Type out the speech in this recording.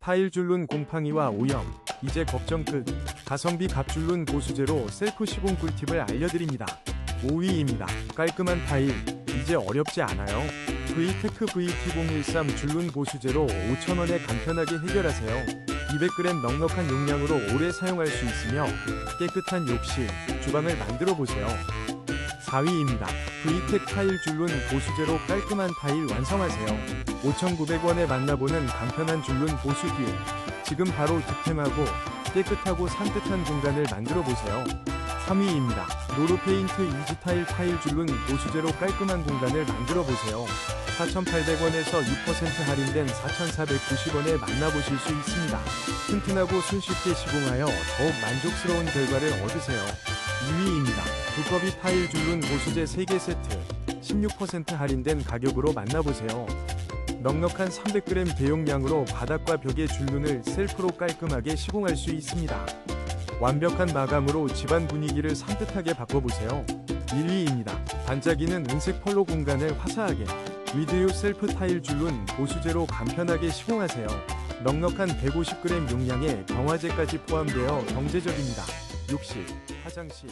타일 줄눈 곰팡이와 오염, 이제 걱정 끝. 가성비 갑줄눈 보수제로 셀프 시공 꿀팁을 알려드립니다. 5위입니다. 깔끔한 타일, 이제 어렵지 않아요. V테크 VT013 줄눈 보수제로 5,000원에 간편하게 해결하세요. 200g 넉넉한 용량으로 오래 사용할 수 있으며 깨끗한 욕실, 주방을 만들어 보세요. 4위입니다. V텍 타일 줄눈 보수제로 깔끔한 타일 완성하세요. 5,900원에 만나보는 간편한 줄눈 보수 듀오. 지금 바로 득템하고 깨끗하고 산뜻한 공간을 만들어 보세요. 3위입니다. 노루페인트 이지 타일 타일 줄눈 보수제로 깔끔한 공간을 만들어 보세요. 4,800원에서 6% 할인된 4,490원에 만나보실 수 있습니다. 튼튼하고 손쉽게 시공하여 더욱 만족스러운 결과를 얻으세요. 2위입니다. 두꺼비 타일 줄눈 보수제 3개 세트 16% 할인된 가격으로 만나보세요. 넉넉한 300g 대용량으로 바닥과 벽의 줄눈을 셀프로 깔끔하게 시공할 수 있습니다. 완벽한 마감으로 집안 분위기를 산뜻하게 바꿔보세요. 1위입니다. 반짝이는 은색 펄로 공간을 화사하게 위드유 셀프 타일 줄눈 보수제로 간편하게 시공하세요. 넉넉한 150g 용량에 경화제까지 포함되어 경제적입니다. 욕실, 화장실,